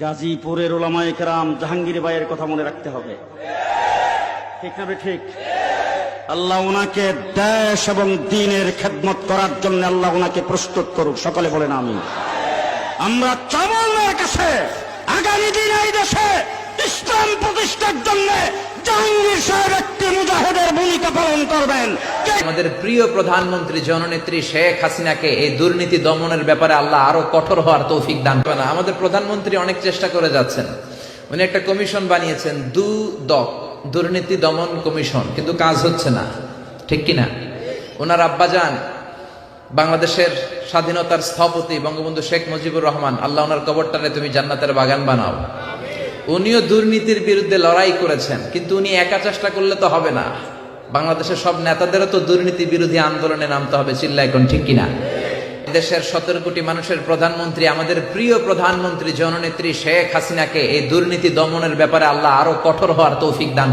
গাজীপুরের ওলামায়ে কেরাম জাহাঙ্গীর ভাইয়ের কথা মনে রাখতে হবে। ঠিক না ঠিক? আল্লাহ ওনাকে দেশ এবং দিনের খেদমত করার জন্য আল্লাহ ওনাকে প্রস্তুত করুক। সকলে বলেন আমি আমরা চামলের কাছে আগামী দিন এই দেশে ইসলাম প্রতিষ্ঠার জন্য জাহাঙ্গীর সাহেব আমাদের প্রিয় প্রধানমন্ত্রী জননেত্রী শেখ হাসিনাকে এই দুর্নীতি দমনের ব্যাপারে আল্লাহ আরও কঠোর হওয়ার তৌফিক দান করে না আমাদের প্রধানমন্ত্রী অনেক চেষ্টা করে যাচ্ছেন। উনি একটা কমিশন বানিয়েছেন, দু দক, দুর্নীতি দমন কমিশন। কিন্তু কাজ হচ্ছে না। ঠিক কিনা? ওনার আব্বাজান, বাংলাদেশের স্বাধীনতার স্থপতি বঙ্গবন্ধু শেখ মুজিবুর রহমান, আল্লাহ ওনার কবরটারে তুমি জান্নাতের বাগান বানাও। উনিও দুর্নীতির বিরুদ্ধে লড়াই করেছেন, কিন্তু উনি একা চেষ্টা করলে তো হবে না। বাংলাদেশের সব নেতাদেরও তো দুর্নীতি বিরোধী আন্দোলনে নামতে হবে, চিল্লা এখন, ঠিক কিনা? দেশের সতেরো কোটি মানুষের প্রধানমন্ত্রী, আমাদের প্রিয় প্রধানমন্ত্রী, জননেত্রী শেখ হাসিনাকে এই দুর্নীতি দমনের ব্যাপারে আল্লাহ আরও কঠোর হওয়ার তৌফিক দান